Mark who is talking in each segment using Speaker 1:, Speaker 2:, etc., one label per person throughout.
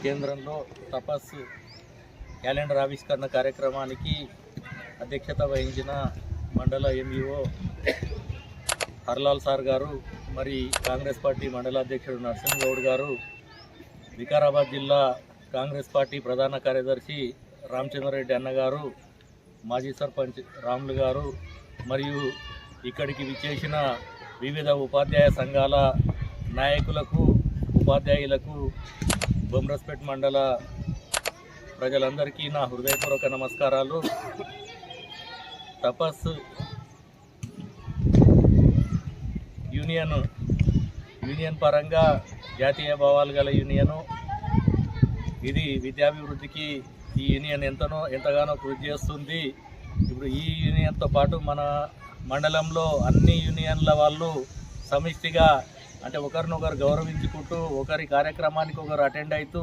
Speaker 1: కేంద్రంలో తపస్సు క్యాలెండర్ ఆవిష్కరణ కార్యక్రమానికి అధ్యక్షత వహించిన మండల ఎంఈఓ హర్లాల్ సార్ గారు మరి కాంగ్రెస్ పార్టీ మండల అధ్యక్షుడు నరసింహగౌడ్ గారు వికారాబాద్ జిల్లా కాంగ్రెస్ పార్టీ ప్రధాన కార్యదర్శి రామచంద్రరెడ్డి అన్నగారు మాజీ సర్పంచ్ రాములు గారు మరియు ఇక్కడికి విచ్చేసిన వివిధ ఉపాధ్యాయ సంఘాల నాయకులకు ఉపాధ్యాయులకు బొమ్రస్పేట్ మండల ప్రజలందరికీ నా హృదయపూర్వక నమస్కారాలు. తపస్సు యూనియన్ యూనియన్ పరంగా జాతీయ భావాలు గల యూనియను. ఇది విద్యాభివృద్ధికి ఈ యూనియన్ ఎంతనో ఎంతగానో కృషి చేస్తుంది. ఇప్పుడు ఈ యూనియన్తో పాటు మన మండలంలో అన్ని యూనియన్ల వాళ్ళు సమిష్టిగా అంటే ఒకరినొకరు గౌరవించుకుంటూ ఒకరి కార్యక్రమానికి ఒకరు అటెండ్ అవుతూ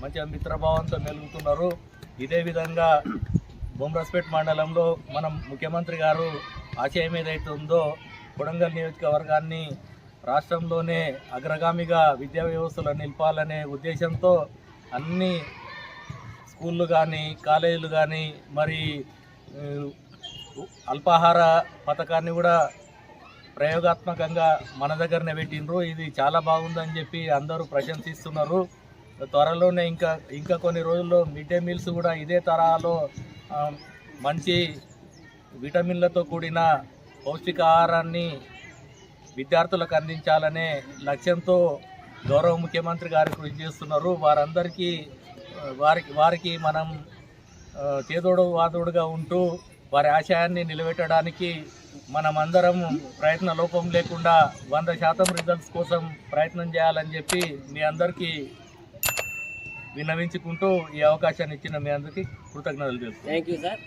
Speaker 1: మంచిగా మిత్రభావంతో మెలుగుతున్నారు. ఇదే విధంగా బొమ్రస్పేట్ మండలంలో మనం ముఖ్యమంత్రి గారు ఆశయం ఏదైతే ఉందో కొడంగల్ నియోజకవర్గాన్ని రాష్ట్రంలోనే అగ్రగామిగా విద్యా వ్యవస్థలో నిలపాలనే ఉద్దేశంతో అన్ని స్కూళ్ళు కానీ కాలేజీలు కానీ మరి అల్పాహార పథకాన్ని కూడా ప్రయోగాత్మకంగా మన దగ్గరనే పెట్టిండ్రు. ఇది చాలా బాగుందని చెప్పి అందరూ ప్రశంసిస్తున్నారు. త్వరలోనే ఇంకా ఇంకా కొన్ని రోజుల్లో మిడ్ డే మీల్స్ కూడా ఇదే తరహాలో మంచి విటమిన్లతో కూడిన పౌష్టికాహారాన్ని విద్యార్థులకు అందించాలనే లక్ష్యంతో గౌరవ ముఖ్యమంత్రి గారు కృషి చేస్తున్నారు. వారందరికీ వారికి వారికి మనం చేదోడు వాదోడుగా ఉంటూ వారి ఆశయాన్ని నిలబెట్టడానికి మనమందరం ప్రయత్న లోపం లేకుండా వంద శాతం రిజల్ట్స్ కోసం ప్రయత్నం చేయాలని చెప్పి మీ అందరికీ విన్నవించుకుంటూ ఈ అవకాశాన్ని ఇచ్చిన మీ అందరికీ కృతజ్ఞతలు తెలుసు
Speaker 2: థ్యాంక్ యూ సార్